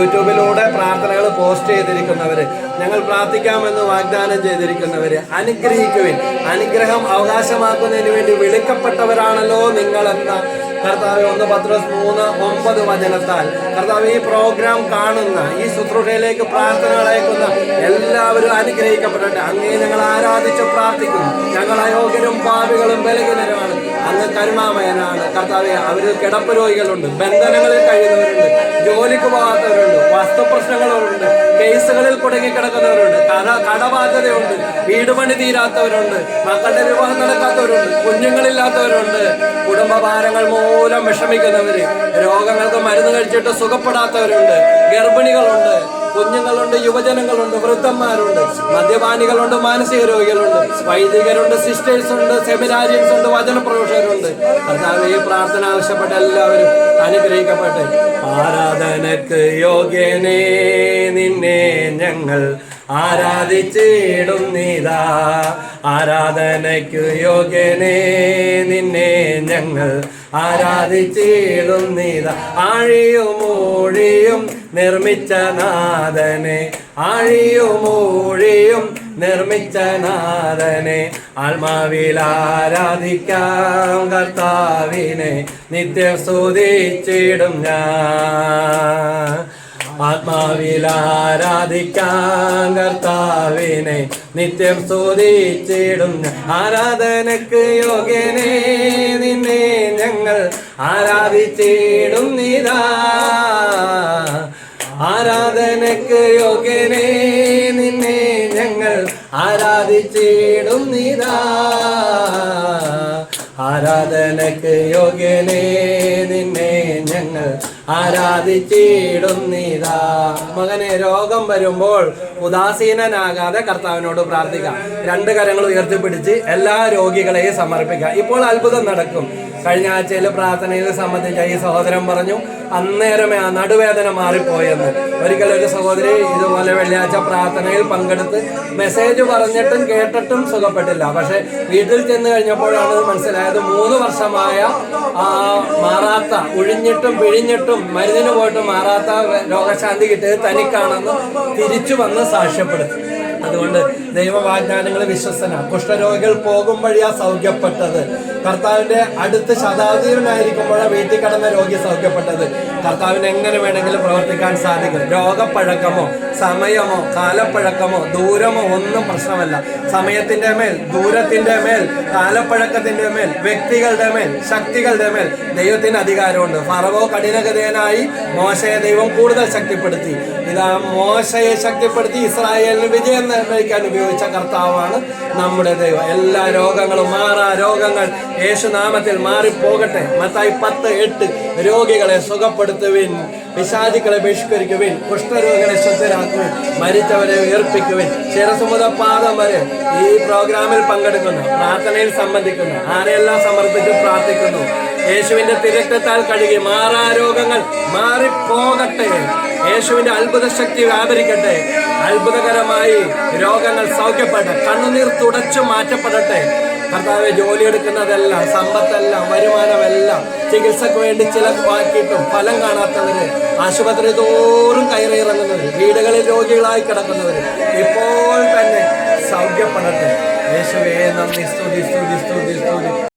യൂട്യൂബിലൂടെ പ്രാർത്ഥനകൾ പോസ്റ്റ് ചെയ്തിരിക്കുന്നവർ ഞങ്ങൾ പ്രാർത്ഥിക്കാമെന്ന് വാഗ്ദാനം ചെയ്തിരിക്കുന്നവർ അനുഗ്രഹിക്കുവിൻ. അനുഗ്രഹം അവകാശമാക്കുന്നതിന് വേണ്ടി വിളിക്കപ്പെട്ടവരാണല്ലോ നിങ്ങളെന്ന. കർത്താവ് ഒന്ന് പത്രോസ് മൂന്ന് ഒമ്പത് വചനത്താൽ. കർത്താവ് ഈ പ്രോഗ്രാം കാണുന്ന ഈ ശുശ്രൂഷയിലേക്ക് പ്രാർത്ഥനകൾ അയക്കുന്ന എല്ലാവരും അനുഗ്രഹിക്കപ്പെടട്ടെ. അങ്ങേ ഞങ്ങൾ ആരാധിച്ച് പ്രാർത്ഥിക്കുന്നു. ഞങ്ങൾ അയോഗ്യരും പാപികളും ബലഹീനരുമാണ്. അങ്ങ് കരുണാമയനാണ്. കർത്താവ് അവർ കിടപ്പ് രോഗികളുണ്ട്. ബന്ധനങ്ങളിൽ കഴിയുന്നവരുണ്ട്. വസ്തുപ്രശ്നങ്ങളുണ്ട് കേസുകളിൽ കുടുങ്ങിക്കിടക്കുന്നവരുണ്ട്. കട കടബാധ്യതയുണ്ട്. വീട് പണി തീരാത്തവരുണ്ട്. മക്കളുടെ വിവാഹം നടക്കാത്തവരുണ്ട്. കുഞ്ഞുങ്ങളില്ലാത്തവരുണ്ട്. കുടുംബഭാരങ്ങൾ മൂലം വിഷമിക്കുന്നവര്. രോഗങ്ങൾക്ക് മരുന്ന് കഴിച്ചിട്ട് സുഖപ്പെടാത്തവരുണ്ട്. ഗർഭിണികളുണ്ട്. കുഞ്ഞുങ്ങളുണ്ട് യുവജനങ്ങളുണ്ട് വൃദ്ധന്മാരുണ്ട് മദ്യപാനികളുണ്ട് മാനസിക രോഗികളുണ്ട് വൈദികരുണ്ട് സിസ്റ്റേഴ്സ് ഉണ്ട് സെമിനാരിയൻസ് ഉണ്ട് വചന പ്രവേശകരുണ്ട് കർത്താവ് ഈ പ്രാർത്ഥന ആവശ്യപ്പെട്ട എല്ലാവരും അനുഗ്രഹിക്കപ്പെട്ടെ. ആരാധനക്ക് യോഗ്യനേ നിന്നെ ഞങ്ങൾ ആരാധിച്ചിടും നീതാ ആരാധനയ്ക്കു യോഗ്യനേ നിന്നെ ഞങ്ങൾ ആരാധിച്ചിടും നീതാ ആഴിയും ഓഴിയും നിർമ്മിച്ച നാഥനെ ആഴിയും ഓഴിയും നിർമ്മിച്ച നാഥനെ ആത്മാവിൽ ആരാധിക്കാം കർത്താവിനെ നിത്യം സ്തുതിച്ചിടും ഞാൻ. ആത്മാവിൽ നിത്യം സ്തുതിച്ചിടും. ആരാധനക്ക് യോഗ്യനെ നിന്നെ ഞങ്ങൾ ആരാധിച്ചിടും നീതാ ആരാധനക്ക് യോഗ്യനെ നിന്നെ ഞങ്ങൾ ആരാധിച്ചിടും നീതാ ആരാധനക്ക് യോഗ്യനെ നിന്നെ ഞങ്ങൾ ആരാധിച്ചിടും മകന് മകനെ രോഗം വരുമ്പോൾ ഉദാസീനനാകാതെ കർത്താവിനോട് പ്രാർത്ഥിക്കാം. രണ്ട് കരങ്ങൾ ഉയർത്തിപ്പിടിച്ച് എല്ലാ രോഗികളെയും സമർപ്പിക്കാം. ഇപ്പോൾ അത്ഭുതം നടക്കും. കഴിഞ്ഞ ആഴ്ചയിൽ പ്രാർത്ഥനയിൽ സംബന്ധിച്ച ഈ സഹോദരൻ പറഞ്ഞു അന്നേരമേ ആ നടുവേദന മാറിപ്പോയെന്ന്. ഒരിക്കൽ ഒരു സഹോദരി ഇതുപോലെ വെള്ളിയാഴ്ച പ്രാർത്ഥനയിൽ പങ്കെടുത്ത് മെസ്സേജ് പറഞ്ഞിട്ടും കേട്ടിട്ടും സുഖപ്പെട്ടില്ല. പക്ഷെ വീട്ടിൽ ചെന്ന് കഴിഞ്ഞപ്പോഴാണ് മനസ്സിലായത് മൂന്ന് വർഷമായ ആ മാറാത്ത ഒഴിഞ്ഞിട്ടും പിഴിഞ്ഞിട്ടും മരുന്നിന് പോയിട്ടും മാറാത്ത രോഗശാന്തി കിട്ടിയത് തനിക്കാണെന്ന് തിരിച്ചു വന്ന് സാക്ഷ്യപ്പെടുത്തി. അതുകൊണ്ട് ദൈവവാഗ്ദാനങ്ങൾ വിശ്വസന. കുഷ്ഠരോഗികൾ പോകും വഴിയാ സൗഖ്യപ്പെട്ടത്. കർത്താവിന്റെ അടുത്ത് ശതാധിപനായിരിക്കുമ്പോഴാണ് വീട്ടിൽ കടന്ന രോഗി സൗഖ്യപ്പെട്ടത്. കർത്താവിന് എങ്ങനെ വേണമെങ്കിലും പ്രവർത്തിക്കാൻ സാധിക്കും. രോഗപ്പഴക്കമോ സമയമോ കാലപ്പഴക്കമോ ദൂരമോ ഒന്നും പ്രശ്നമല്ല. സമയത്തിന്റെ മേൽ ദൂരത്തിന്റെ മേൽ കാലപ്പഴക്കത്തിന്റെ മേൽ വ്യക്തികളുടെ മേൽ ശക്തികളുടെ മേൽ ദൈവത്തിന് അധികാരമുണ്ട്. ഫറവോ കഠിനഗതയനായി മോശയെ ദൈവം കൂടുതൽ ശക്തിപ്പെടുത്തി. ഇതാ മോശയെ ശക്തിപ്പെടുത്തി ഇസ്രായേലിന് വിജയം നിർണയിക്കാൻ ഉപയോഗിച്ച കർത്താവാണ് നമ്മുടെ ദൈവം. എല്ലാ രോഗങ്ങളും മാറാ രോഗങ്ങൾ യേശുനാമത്തിൽ മാറിപ്പോകട്ടെ. മത്തായി പത്ത് എട്ട് രോഗികളെ സുഖപ്പെടുത്തുവിൻ വിശാദികളെ ബഹിഷ്കരിക്കുവിൻ കുഷ്ഠരോഗികളെ ശുദ്ധരാക്കുവിൻ മരിച്ചവരെ ഉയർപ്പിക്കുവിൻ. ശിരസുമുത പാദം വരെ ഈ പ്രോഗ്രാമിൽ പങ്കെടുക്കുന്നു പ്രാർത്ഥനയിൽ സംബന്ധിക്കുന്നു ആരെയെല്ലാം സമർപ്പിച്ച് പ്രാർത്ഥിക്കുന്നു? യേശുവിന്റെ തിരക്കത്താൽ കഴുകി മാറാ രോഗങ്ങൾ മാറിപ്പോകട്ടെ. യേശുവിന്റെ അത്ഭുത ശക്തി വ്യാപരിക്കട്ടെ. അത്ഭുതകരമായി രോഗങ്ങൾ സൗഖ്യപ്പെടട്ടെ. കണ്ണുനീർ തുടച്ചു മാറ്റപ്പെടട്ടെ. കർത്താവ് ജോലിയെടുക്കുന്നതെല്ലാം സമ്പത്തെല്ലാം വരുമാനമെല്ലാം ചികിത്സക്ക് വേണ്ടി ചില വാക്കിയിട്ടും ഫലം കാണാത്തവര് ആശുപത്രി തോറും കയറിയിറങ്ങുന്നവര് വീടുകളിൽ രോഗികളായി കിടക്കുന്നവര് ഇപ്പോൾ തന്നെ സൗഖ്യപ്പെടട്ടെ. യേശുവേ നന്ദി. സ്തുതി സ്തുതി സ്തുതി സ്തുതി.